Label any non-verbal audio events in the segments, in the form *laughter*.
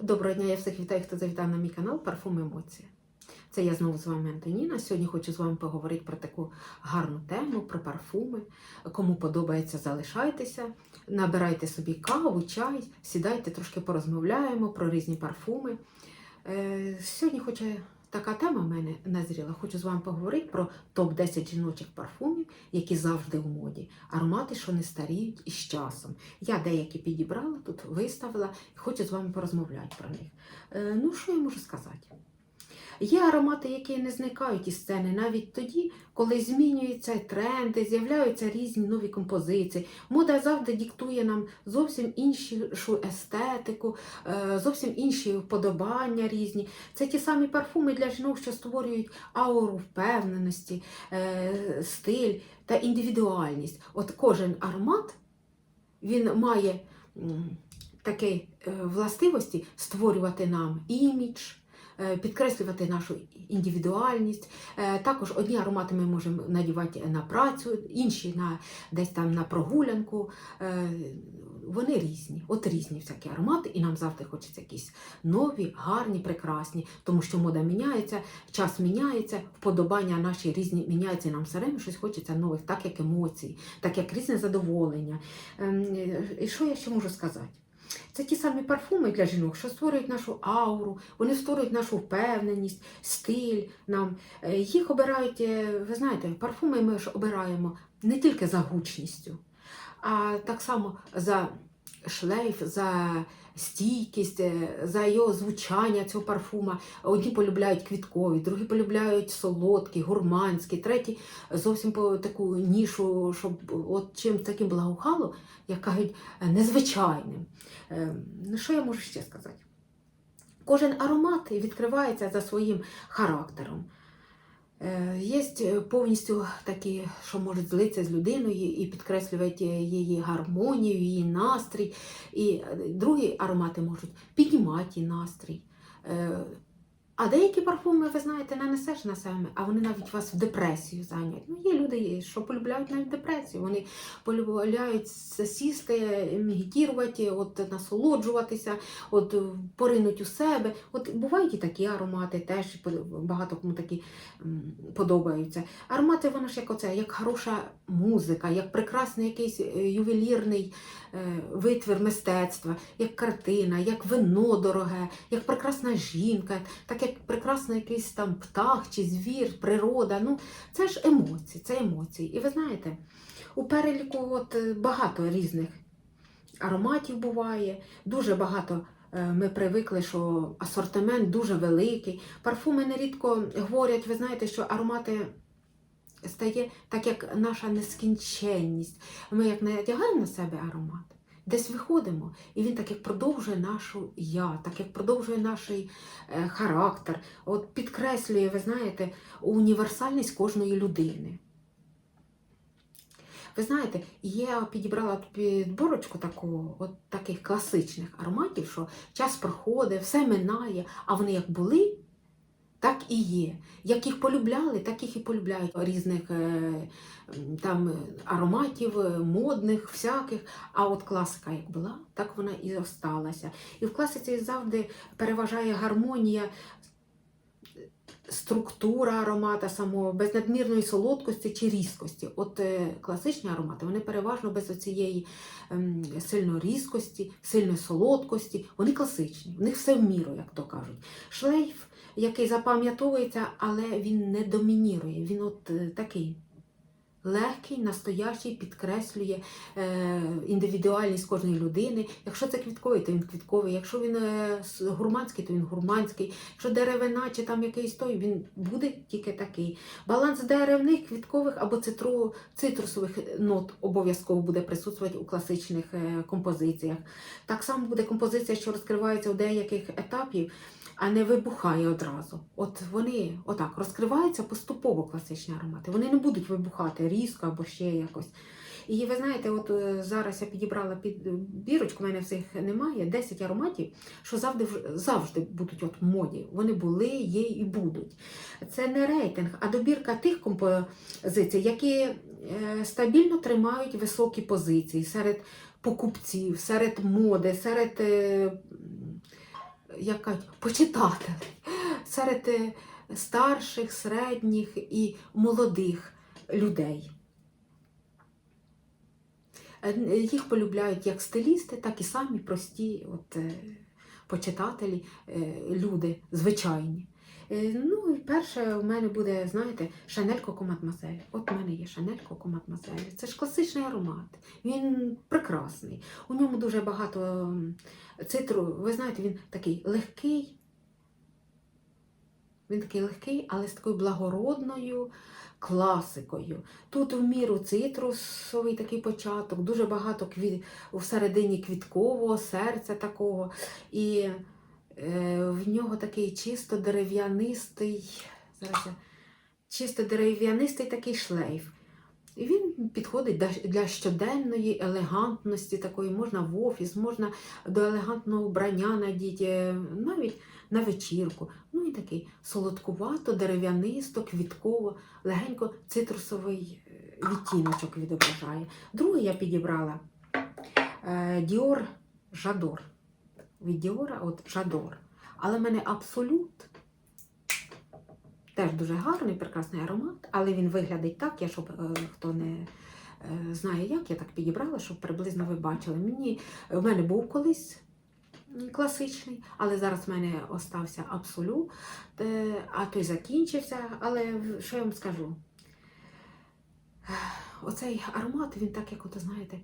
Доброго дня, я всіх вітаю, хто завітав на мій канал Парфум Емоції. Це я знову з вами Антоніна. Сьогодні хочу з вами поговорити про таку гарну тему, про парфуми. Кому подобається, залишайтеся, набирайте собі каву, чай, сідайте, трошки порозмовляємо про різні парфуми. Е, Сьогодні хочу така тема в мене назріла. Хочу з вами поговорити про топ-10 жіночих парфумів, які завжди в моді. Аромати, що не старіють із часом. Я деякі підібрала тут, виставила хочу з вами порозмовляти про них. Е, Ну, що я можу сказати? Є аромати, які не зникають із сцени навіть тоді, коли змінюються тренди, з'являються різні нові композиції. Мода завжди диктує нам зовсім іншу естетику, е, зовсім інші вподобання різні. Це ті самі парфуми для жінок, що створюють ауру впевненості, е, стиль та індивідуальність. От кожен аромат він має такі е, властивості створювати нам імідж, підкреслювати нашу індивідуальність. Е, Також одні аромати ми можемо надівати на працю, інші на десь там на прогулянку. Е, Вони різні, от різні всякі аромати, і нам завжди хочеться якісь нові, гарні, прекрасні, тому що мода міняється, час міняється, вподобання наші різні міняються, нам все время щось хочеться нових, так як емоції, так як різне задоволення. Ем, І що я ще можу сказати? Це ті самі парфуми для жінок, що створюють нашу ауру, вони створюють нашу впевненість, стиль нам. Е, Їх обирають, е, ви знаєте, парфуми ми ж обираємо не тільки за гучністю, а так само за шлейф, за стійкість, е, за його звучання цього парфума. Одні полюбляють квіткові, другі полюбляють солодкі, гурманські, треті зовсім по таку нішу, щоб от чим таким благоухало, як кажуть, незвичайним. Е, Ну, що я можу ще сказати? Кожен аромат відкривається за своїм характером. Е, Є повністю такі, що можуть злитися з людиною і підкреслювати її гармонію, її настрій. І е, другі аромати можуть піднімати настрій. А деякі парфуми, ви знаєте, не несеш на себе, а вони навіть вас в депресію зайнять. Ну, є люди, що полюбляють навіть депресію. Вони полюбляють сісти, медитувати, от насолоджуватися, от поринуть у себе. От бувають і такі аромати, теж багато кому такі подобаються. Аромати, воно ж як оце, як хороша музика, як прекрасний якийсь е, ювелірний витвір мистецтва, як картина, як вино дороге, як прекрасна жінка, так як прекрасний якийсь там птах чи звір, природа. Ну, це ж емоції, це емоції. І ви знаєте, у переліку от е, багато різних ароматів буває, дуже багато. е, Ми привикли, що асортимент дуже великий. Парфуми нерідко говорять, ви знаєте, що аромати стає так, як наша нескінченність. Ми як надягаємо на себе аромат, десь виходимо, і він так як продовжує нашу я, так як продовжує наш е, характер, от підкреслює, ви знаєте, універсальність кожної людини. Ви знаєте, я підібрала підборочку таку, от таких класичних ароматів, що час проходить, все минає, а вони як були, так і є. Як їх полюбляли, так їх і полюбляють різних е, там е, ароматів, е, модних, всяких. А от класика як була, так вона і осталася. І в класиці завжди переважає гармонія, структура аромата самого, без надмірної солодкості чи різкості. От класичні аромати, вони переважно без оцієї ем, сильної різкості, сильної солодкості. Вони класичні, в них все в міру, як то кажуть. Шлейф, який запам'ятовується, але він не домінірує. Він от е, такий. Легкий, настоящий, підкреслює е, індивідуальність кожної людини. Якщо це квітковий, то він квітковий. Якщо він е, гурманський, то він гурманський. Якщо деревина чи там якийсь той, він буде тільки такий. Баланс деревних, квіткових або цитру, цитрусових нот обов'язково буде присутствувати у класичних е, композиціях. Так само буде композиція, що розкривається у деяких етапів, а не вибухає одразу. От вони отак розкриваються поступово класичні аромати. Вони не будуть вибухати різко або ще якось. І ви знаєте, от е, зараз я підібрала під е, бірочку, у мене всіх немає, 10 ароматів, що завжди вж- завжди будуть от в моді. Вони були, є і будуть. Це не рейтинг, а добірка тих композицій, які е, стабільно тримають високі позиції серед покупців, серед моди, серед як кажуть, почитателі серед е, старших, середніх і молодих людей. Е, Їх полюбляють як стилісти, так і самі прості от, е, почитателі, люди, звичайні. Е, Ну, перше у мене буде, знаєте, Шанель Коко Мадмазель. От у мене є Шанель Коко Мадмазель. Це ж класичний аромат. Він прекрасний. У ньому дуже багато цитру. Ви знаєте, він такий легкий. Він такий легкий, але з такою благородною класикою. Тут в міру цитрусовий такий початок, дуже багато квіт... всередині квіткового серця такого. І в нього такий чисто дерев'янистий, зараз я, чисто дерев'янистий такий шлейф. І він підходить для- щоденної елегантності, такої можна в офіс, можна до елегантного вбрання надіти, навіть на вечірку. Ну і такий солодкувато, дерев'янисто, квітково, легенько цитрусовий е, відтіночок відображає. Другий я підібрала е, Dior Жадор. Від Діора от Жадор. Але в мене абсолют теж дуже гарний, прекрасний аромат, але він виглядить так, я щоб е, хто не е, знає, як я так підібрала, щоб приблизно ви бачили. Мені в мене був колись класичний, але зараз в мене остався абсолют, е, а той закінчився. Але що я вам скажу? Оцей аромат, він так, як от, знаєте,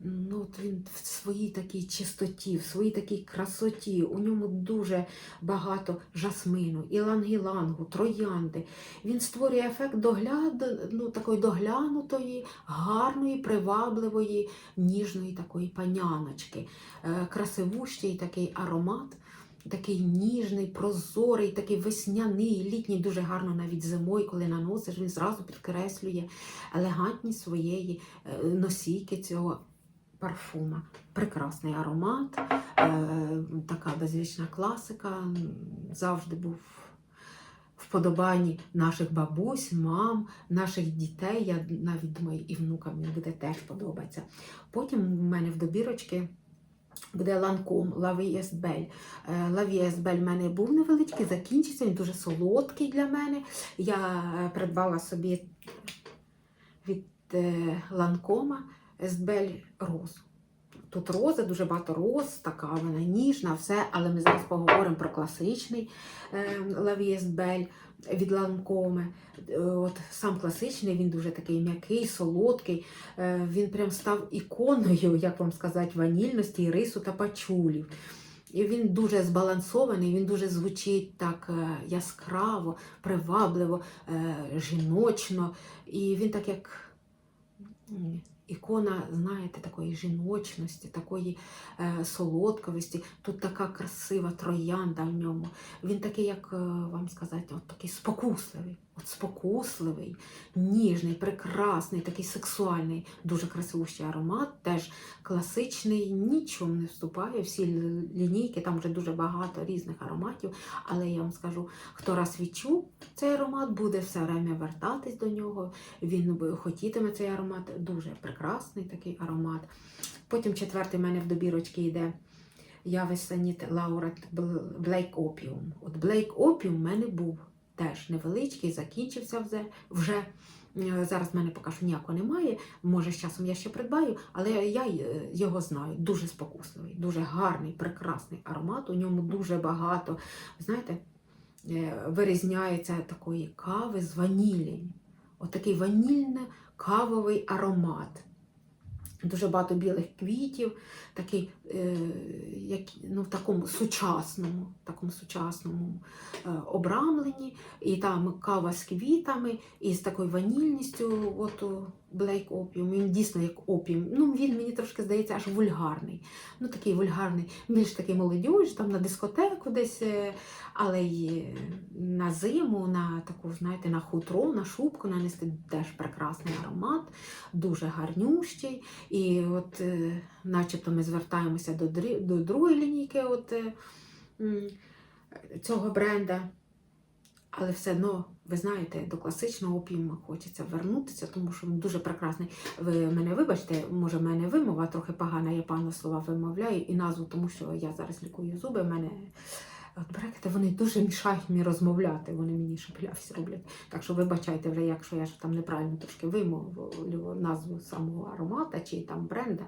ну, от він в своїй такій чистоті, в своїй такій красоті. У ньому дуже багато жасмину, ілангілангу, троянди. Він створює ефект догляду, ну, такої доглянутої, гарної, привабливої, ніжної такої паняночки. Е, красивущий такий аромат. Такий ніжний, прозорий, такий весняний, літній, дуже гарно навіть зимою, коли наносиш, він зразу підкреслює елегантність своєї е, носійки цього парфума. Прекрасний аромат, е, така безвічна класика. Завжди був вподобанні наших бабусь, мам, наших дітей. Я навіть думаю, і внукам мені буде теж подобатися. Потім в мене в добірочки. Буде ланком Лаві Естбель. Лаві Естбель в мене був невеличкий, закінчився, він дуже солодкий для мене. Я е, придбала собі від е, ланкома Естбель розу. Тут роза, дуже багато роз, така вона ніжна, все, але ми зараз поговоримо про класичний е, Лаві Естбель від ланкоми. Е, От сам класичний, він дуже такий м'який, солодкий. Е, Він прям став іконою, як вам сказати, ванільності, рису та пачулів. І він дуже збалансований, він дуже звучить так е, яскраво, привабливо, е, жіночно. І він так як ікона, знаєте, такої жіночності, такої е, солодковості. Тут така красива троянда в ньому. Він такий, як е, вам сказати, от такий спокусливий. От спокусливий, ніжний, прекрасний, такий сексуальний, дуже красивущий аромат, теж класичний, нічого не вступає. Всі лінійки, там вже дуже багато різних ароматів. Але я вам скажу, хто раз відчув цей аромат, буде все время вертатись до нього. Він хотітиме цей аромат. Дуже прекрасний такий аромат. Потім четвертий в мене в добірочці йде. Я весеніт Лаура Блейк Опіум. От Блейк Опіум в мене був теж невеличкий, закінчився вже. вже. Е, Зараз в мене поки що ніякого немає. Може, з часом я ще придбаю, але я е, його знаю. Дуже спокусливий, дуже гарний, прекрасний аромат. У ньому дуже багато, знаєте, е, вирізняється такої кави з ванілі. Отакий ванільно-кавовий аромат. Дуже багато білих квітів, такий, е, як, ну, в такому сучасному, такому сучасному е, обрамленні, і там кава з квітами, і з такою ванільністю, от Black Opium, він дійсно як опіум. Ну, він мені трошки здається аж вульгарний. Ну, такий вульгарний, більш такий молодіж, там на дискотеку десь, е, але й на зиму, на таку, знаєте, на хутро, на шубку нанести теж прекрасний аромат, дуже гарнющий. І от, е, начебто, ми звертаємося до, до другої лінійки от, е, цього бренда. Але все одно, ви знаєте, до класичного опіуму хочеться вернутися, тому що він дуже прекрасний. Ви мене вибачте, може, в мене вимова трохи погана, я певно слова вимовляю і назву, тому що я зараз лікую зуби. в мене от брекети вони дуже мішають мені розмовляти, вони мені шепелявся роблять. Так що вибачайте вже, якщо я ж там неправильно трошки вимовлю назву самого аромата чи там бренда.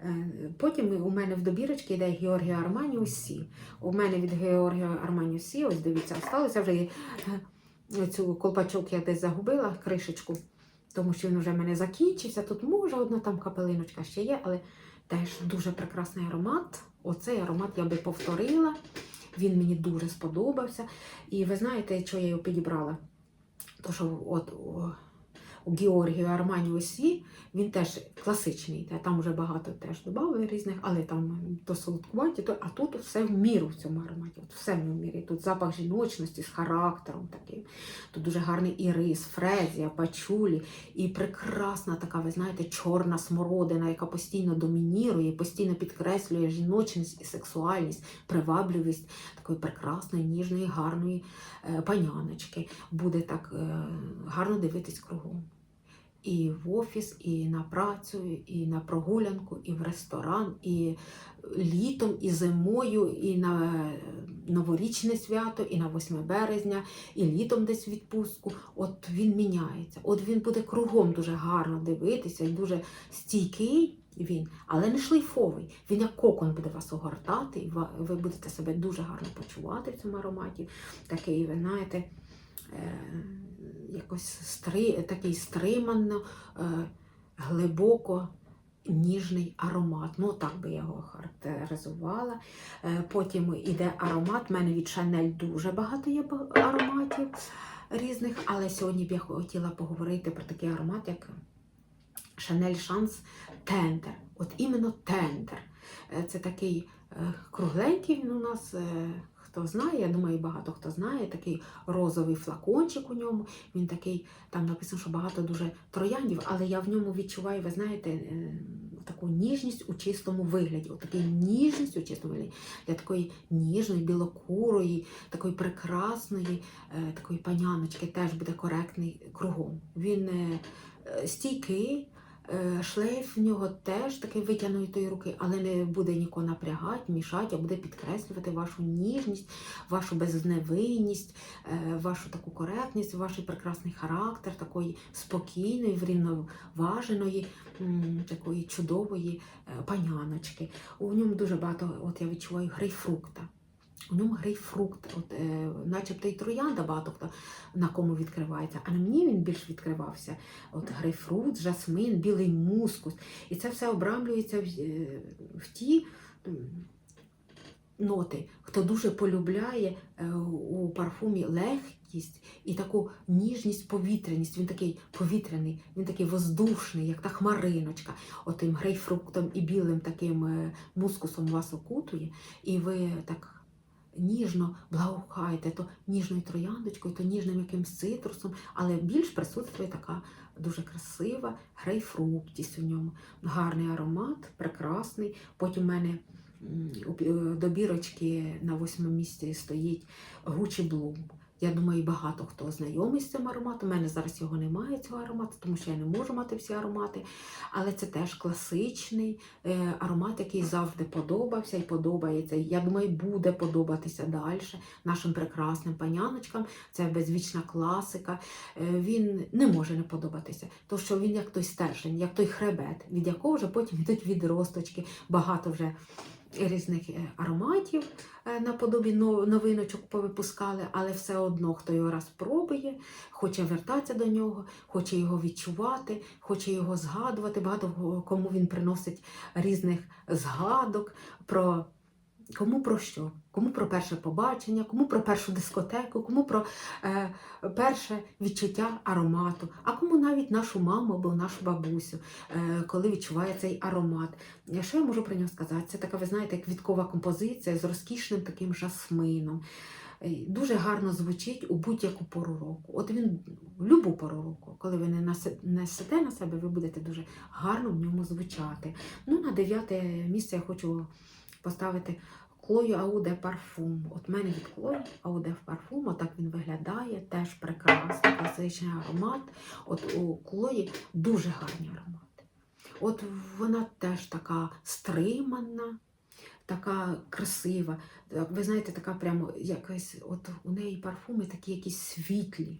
Е, Потім у мене в добірочці йде Георгія Армані Усі. У мене від Георгія Армані Усі, ось дивіться, сталося вже е, цю колпачок я десь загубила, кришечку, тому що він вже в мене закінчився. Тут може одна там капелиночка ще є, але теж дуже прекрасний аромат. Оцей аромат я би повторила. Він мені дуже сподобався. І ви знаєте, що я його підібрала? То, що от у Георгію Армані Осі він теж класичний, та там вже багато теж додали різних, але там то солодкуваті, то, а тут все в міру в цьому ароматі. От все в мірі. Тут запах жіночності з характером таким. Тут дуже гарний ірис, фрезія, пачулі, і прекрасна така, ви знаєте, чорна смородина, яка постійно домінірує, постійно підкреслює жіночність і сексуальність, привабливість такої прекрасної, ніжної, гарної е, паняночки. Буде так е, гарно дивитись кругом. І в офіс, і на працю, і на прогулянку, і в ресторан, і літом, і зимою, і на новорічне свято, і на 8 березня, і літом десь відпустку. От він міняється. От він буде кругом дуже гарно дивитися, і дуже стійкий він, але не шлейфовий. Він як кокон буде вас огортати, і ви будете себе дуже гарно почувати в цьому ароматі. Такий, ви знаєте, якось стри, такий стримано, е, глибоко ніжний аромат. Ну, так би я його характеризувала. Е, Потім іде аромат. У мене від Шанель дуже багато є ароматів різних, але сьогодні б я хотіла поговорити про такий аромат, як Шанель Шанс Тендер. От іменно тендер. Е, Це такий е, кругленький він у нас. Хто знає, я думаю, багато хто знає, такий розовий флакончик у ньому. Він такий, там написано, що багато дуже трояндів, але я в ньому відчуваю, ви знаєте, е, таку ніжність у чистому вигляді. От такий ніжність у чистому вигляді. Для такої ніжної, білокурої, такої прекрасної, е, такої паняночки теж буде коректний кругом. Він е, стійкий. Е, Шлейф в нього теж такий витягнутої руки, але не буде нікого напрягати, мішати, а буде підкреслювати вашу ніжність, вашу безневинність, е, вашу таку коректність, ваш прекрасний характер, такої спокійної, врівноваженої, такої чудової е, паняночки. У ньому дуже багато, от я відчуваю, грейпфрукта. У ньому грейпфрукт, от, е, начебто і троянда багато хто на кому відкривається, а на мені він більш відкривався. От грейпфрут, жасмин, білий мускус. І це все обрамлюється в, е, в ті ноти, хто дуже полюбляє е, у парфумі легкість і таку ніжність, повітряність. Він такий повітряний, він такий воздушний, як та хмариночка. Отим грейпфруктом і білим таким е, мускусом вас окутує, і ви так. Ніжно благоухаєте, то ніжною трояндочкою, то ніжним якимсь цитрусом, але більш присутствує така дуже красива грейпфруктість у ньому. Гарний аромат, прекрасний. Потім у мене м, до бірочки на восьмому місці стоїть Гучі Bloom. Я думаю, багато хто знайомий з цим ароматом. У мене зараз його немає, цього аромату, тому що я не можу мати всі аромати. Але це теж класичний е, аромат, який завжди подобався і подобається. Я думаю, буде подобатися далі нашим прекрасним паняночкам. Це безвічна класика. Е, він не може не подобатися, тому що він як той стержень, як той хребет, від якого вже потім йдуть відросточки, багато вже різних е, ароматів е, наподобі новиночок повипускали, але все одно, хто його раз пробує, хоче вертатися до нього, хоче його відчувати, хоче його згадувати. Багато кому він приносить різних згадок про. Кому про що? Кому про перше побачення, кому про першу дискотеку, кому про е, перше відчуття аромату, а кому навіть нашу маму або нашу бабусю, е, коли відчуває цей аромат. Що я можу про нього сказати? Це така, ви знаєте, квіткова композиція з розкішним таким жасмином. Е, Дуже гарно звучить у будь-яку пору року. От він будь-яку пору року, коли ви не несете на себе, ви будете дуже гарно в ньому звучати. Ну, на дев'яте місце я хочу поставити Клою Ауде парфум. От мене від Клої Ауде парфум, отак він виглядає, теж прекрасний, класичний аромат. От у Клої дуже гарні аромати. От вона теж така стримана, така красива. Ви знаєте, така прямо якась, от у неї парфуми такі якісь світлі,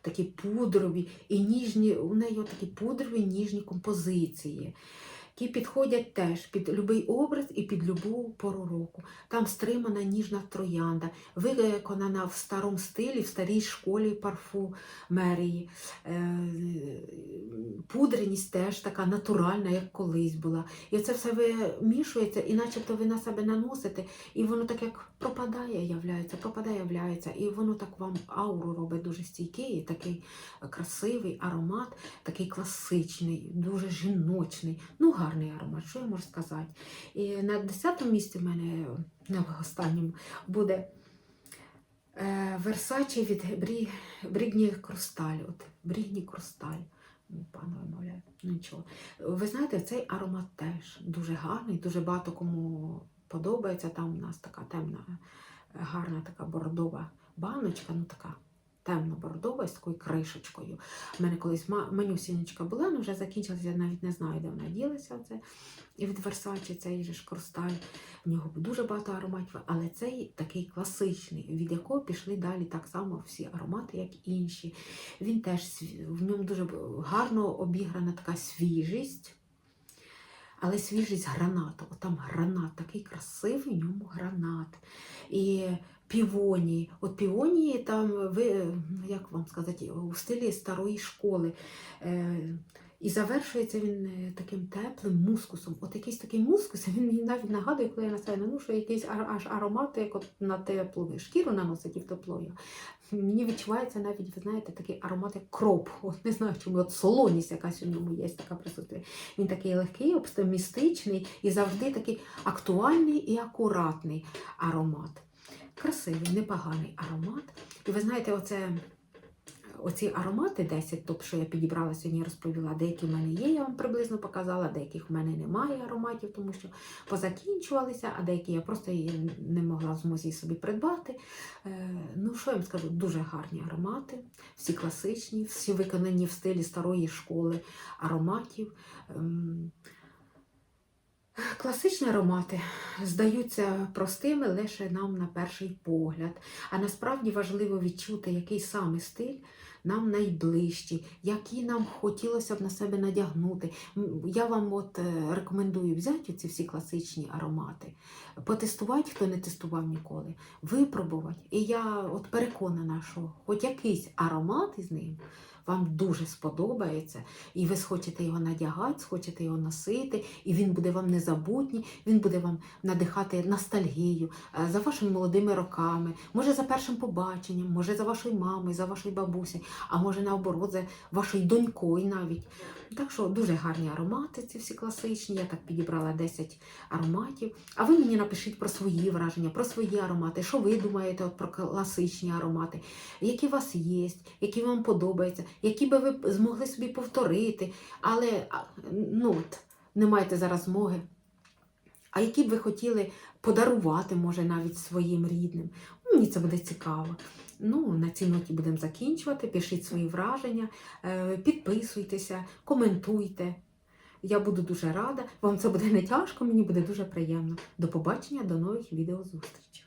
такі пудрові і ніжні, у неї такі пудрові ніжні композиції які підходять теж під будь-який образ і під любу пору року. Там стримана ніжна троянда, виконана в старому стилі, в старій школі парфумерії. Е, Пудреність теж така натуральна, як колись була. І це все вимішується, і начебто ви на себе наносите, і воно так як пропадає, являється, пропадає, являється, і воно так вам ауру робить дуже стійкий, такий красивий аромат, такий класичний, дуже жіночний. Ну, гарний аромат, що я можу сказати. І на 10-му місці в мене на останньому буде Версачі від Брі, Брігні Крусталь. От, Крусталь. Ну, Пане вимовляю, ну нічого. Ви знаєте, цей аромат теж дуже гарний, дуже багато кому подобається. Там у нас така темна, гарна така бордова баночка, ну така темно-бордова з такою кришечкою. У мене колись манюсінечка була, але вже закінчилася, я навіть не знаю, де вона ділася. Це. І від Версачі цей же ж Крусталь. В нього дуже багато ароматів, але цей такий класичний, від якого пішли далі так само всі аромати, як інші. Він теж в ньому дуже гарно обіграна така свіжість. Але свіжість гранату. Там гранат, такий красивий в ньому гранат. І півонії. От півонії там, ви, як вам сказати, у стилі старої школи. Е, і завершується він е, таким теплим мускусом. От якийсь такий мускус, *laughs* він мені навіть нагадує, коли я на себе наношу якийсь аж аромат, як от на теплу шкіру наносить і в тепло. Мені відчувається навіть, ви знаєте, такий аромат, як кроп. От не знаю, чому от солоність якась у ньому є, така присутня. Він такий легкий, оптимістичний і завжди такий актуальний і акуратний аромат. Красивий, непоганий аромат. І ви знаєте, оце оці аромати 10 топ, що я підібрала сьогодні, розповіла, деякі в мене є, я вам приблизно показала, деяких в мене немає ароматів, тому що позакінчувалися, а деякі я просто її не могла в змозі собі придбати. Е, ну, що я вам скажу, дуже гарні аромати, всі класичні, всі виконані в стилі старої школи ароматів. Ем, Класичні аромати здаються простими лише нам на перший погляд, а насправді важливо відчути, який саме стиль нам найближчі, які нам хотілося б на себе надягнути. Я вам от е, рекомендую взяти ці всі класичні аромати, потестувати, хто не тестував ніколи, випробувати. І я от переконана, що хоч якийсь аромат із ним вам дуже сподобається, і ви схочете його надягати, схочете його носити, і він буде вам незабутній, він буде вам надихати ностальгію е, за вашими молодими роками, може за першим побаченням, може за вашою мамою, за вашою бабусею, а може наоборот, за вашою донькою навіть. Так що дуже гарні аромати, ці всі класичні. Я так підібрала 10 ароматів. А ви мені напишіть про свої враження, про свої аромати, що ви думаєте от про класичні аромати, які у вас є, які вам подобаються, які би ви змогли собі повторити, але ну, от, не маєте зараз змоги. А які б ви хотіли подарувати, може, навіть своїм рідним. Мені це буде цікаво. Ну, на цій ноті будемо закінчувати. Пишіть свої враження, е, підписуйтеся, коментуйте. Я буду дуже рада. Вам це буде не тяжко, мені буде дуже приємно. До побачення, до нових відеозустрічей.